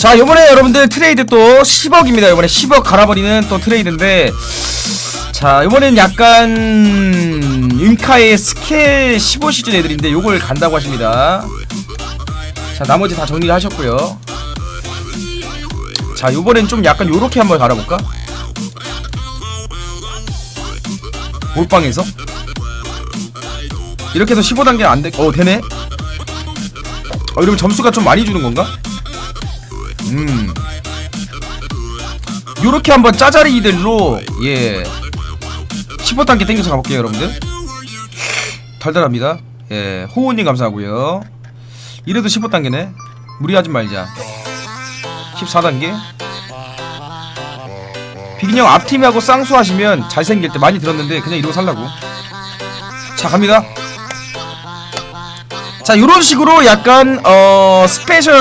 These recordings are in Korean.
자 요번에 여러분들 트레이드 또 10억입니다. 요번에 10억 갈아버리는 또 트레이드인데. 자 이번엔 약간 인카의 스케 15시즌 애들인데 요걸 간다고 하십니다. 자 나머지 다 정리를 하셨고요. 자 요번엔 좀 약간 요렇게 한번 갈아볼까? 몰빵에서? 이렇게 해서 15단계 안돼 어 되네? 어 이러면 점수가 좀 많이 주는 건가? 음. 요렇게 한번 짜자리들로 예. 15단계 땡겨서 가볼게요 여러분들. 달달합니다. 예 호우님 감사하고요. 이래도 15단계네. 무리하지 말자. 14단계? 비긴형 앞팀하고 쌍수하시면 잘생길 때 많이 들었는데 그냥 이러고 살라고. 자 갑니다 자 요런 식으로 약간 어 스페셜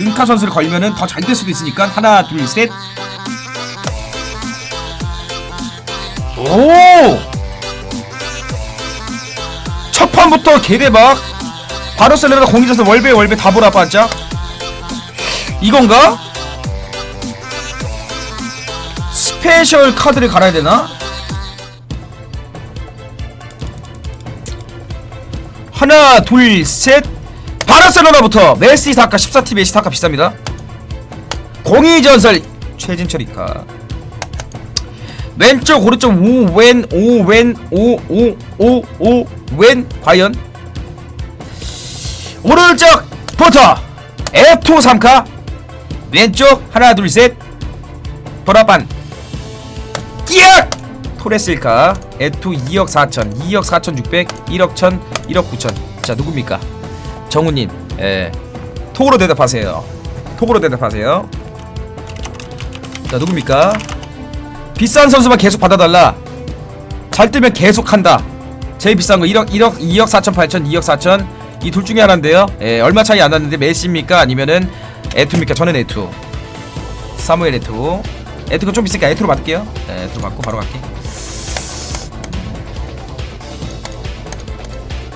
은카 선수를 걸면은 더 잘 될 수도 있으니까 하나 둘 셋 오! 첫 판부터 개대박 바르셀로나 공이 져서 월배 월배 다 보라 반짝 이건가? 스페셜 카드를 갈아야 되나? 하나 둘셋. 바르셀로나부터 메시 사카 14팀 메시 사카 비쌉니다. 공이전설 최진철 이카. 왼쪽 오른쪽 우왼 오왼 오오오오왼 과연? 오른쪽부터. 에토 3카. 왼쪽 하나 둘셋. 끼악 토레스1카 에토 2억 4천 2억 4천 6백 1억 1천 1억 9천. 자 누굽니까? 정우님 예. 톡으로 대답하세요. 톡으로 대답하세요. 자 누굽니까? 비싼 선수만 계속 받아달라. 잘 뜨면 계속 한다. 제일 비싼 거 1억 1억 2억 4천 8천 2억 4천. 이 둘 중에 하나인데요. 예, 얼마 차이 안 났는데 메시입니까? 아니면은 에투입니까? 저는 에투. 사무엘 에투 에투가 좀 비싸니까 에투로 받을게요. 예, 에투로 받고 바로 갈게.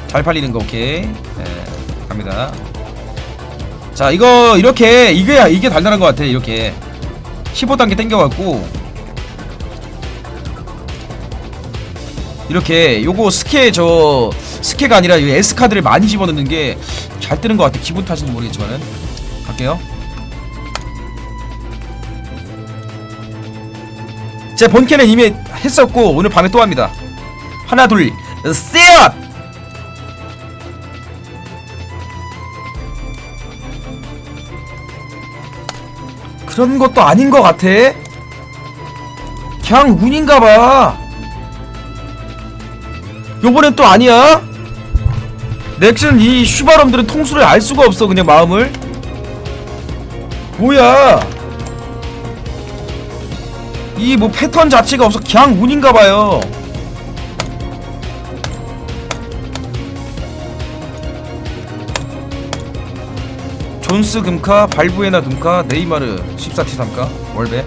잘 팔리는 거 오케이. 예, 갑니다. 자 이거 이렇게 이게 이게 달달한 것 같아 이렇게. 15단계 땡겨갖고. 이렇게 요거 스케 저 스케가 아니라 이 S 카드를 많이 집어넣는 게 잘 뜨는 것 같아. 기분 탓인지 모르겠지만은. 갈게요. 제 본캐는 이미 했었고 오늘 밤에 또 합니다. 하나 둘 셋. 그런 것도 아닌 것 같아. 그냥 운인가봐. 요번엔 또 아니야? 넥슨 이 슈바럼들은 통수를 알 수가 없어 그냥 마음을 뭐야 이 뭐 패턴 자체가 없어 그냥 운인가봐요 존스 금카 발부에나 금카 네이마르 14T 3카 월배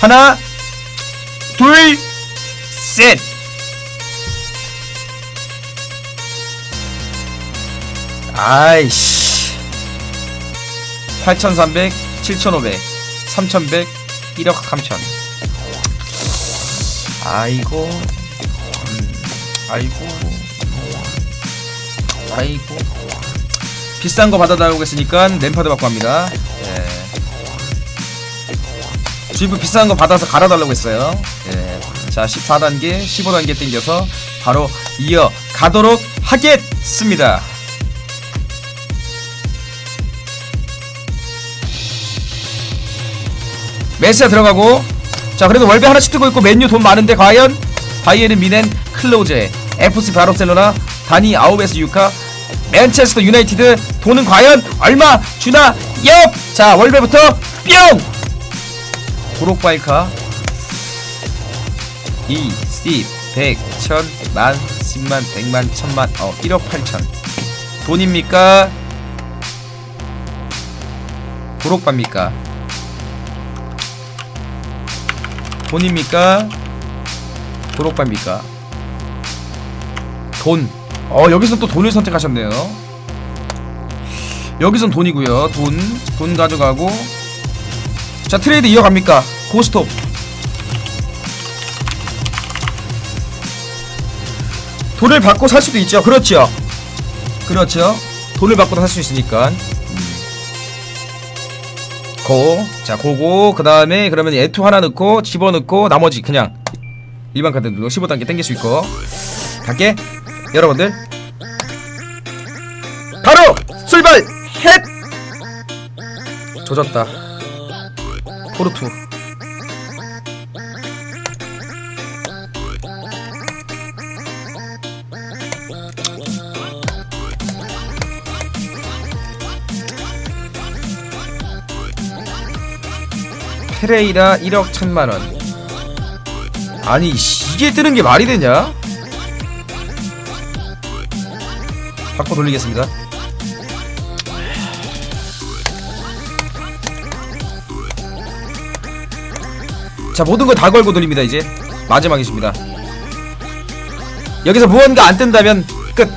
하나 둘, 셋. 아이씨. 8,300, 7,500, 3,100, 1억 3천. 아이고. 음, 아이고. 아이고. 비싼 거 받아달라고 했으니까 램파드 받고 합니다. 예. 주입부 비싼 거 받아서 갈아달라고 했어요. 예. 자, 14단계, 15단계 땡겨서 바로 이어 가도록 하겠습니다. 메시아 들어가고 자 그래도 월배 하나씩 뜨고 있고 맨유 돈 많은데 과연 바이에른 미넨 클로제 FC 바르셀로나 다니 아우베스 유카 맨체스터 유나이티드 돈은 과연 얼마 주나 엽자 월배부터 뿅 고록바이카 2, 10, 100, 1000, 만, 10만, 100만, 1000만, 어, 1억 8천. 돈입니까? 고록바입니까? 돈입니까? 고록바입니까? 돈. 어 여기서 또 돈을 선택하셨네요. 여기선 돈이고요. 돈. 돈 가져가고. 자 트레이드 이어갑니까? 고스톱. 돈을 받고 살 수도 있죠. 그렇죠. 그렇죠. 돈을 받고도 살수 있으니까 고. 자, 고고. 그 다음에 그러면 에투 하나 넣고 집어넣고 나머지 그냥 일반 카드 누르고 15단계 땡길 수 있고. 갈게. 여러분들. 바로 출발! 헷! 조졌다. 포르투. 페레이라 1억 1000만원. 아니 씨, 이게 뜨는 게 말이 되냐? 바꿔 돌리겠습니다. 자 모든 걸다 걸고 돌립니다 이제. 마지막이십니다. 여기서 무언가 안 뜬다면 끝.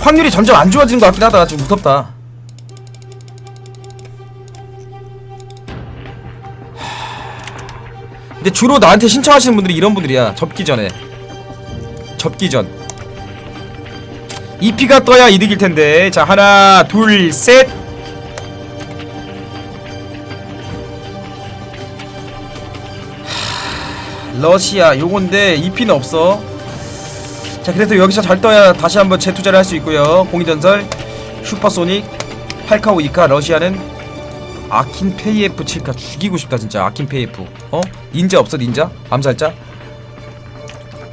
확률이 점점 안 좋아지는 것 같긴 하다. 좀 무섭다 근데 주로 나한테 신청하시는 분들이 이런 분들이야. 접기 전에. 접기 전. EP가 떠야 이득일 텐데. 자 하나 둘셋. 러시아 요건데 EP는 없어. 자 그래도 여기서 잘 떠야 다시 한번 재투자를 할 수 있고요. 공이전설 슈퍼소닉 팔카오 이카 러시아는 아킨 페이에프 칠까 죽이고 싶다 진짜 아킨 페이에프 어? 닌자 없어 닌자? 암살자?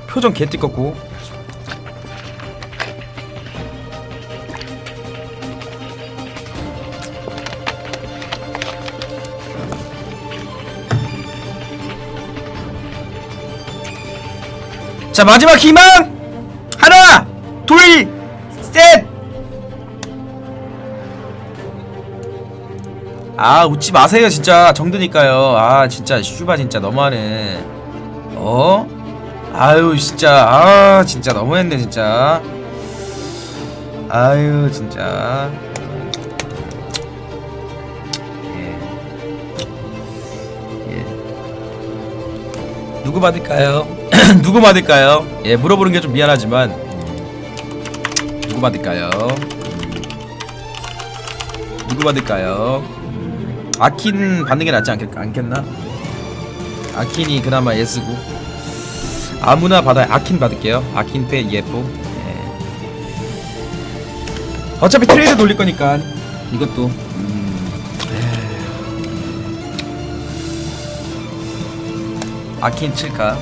표정 개띠껍고 자 마지막 희망 하나 둘 셋 아 웃지 마세요 진짜 정드니까요 아 진짜 슈바 진짜 너무하네 어? 아유 진짜 아 진짜 너무했네 진짜 아유 진짜 예. 예. 누구 받을까요? 누구 받을까요? 예 물어보는 게 좀 미안하지만 음, 누구 받을까요? 음, 누구 받을까요? 아킨 받는 게 낫지 않겠, 않겠나? 아킨이 그나마 예스고 아무나 받아요 아킨 받을게요 아킨 페 예쁘 예. 어차피 트레이드 돌릴 거니까 이것도 음. 아킨 칠까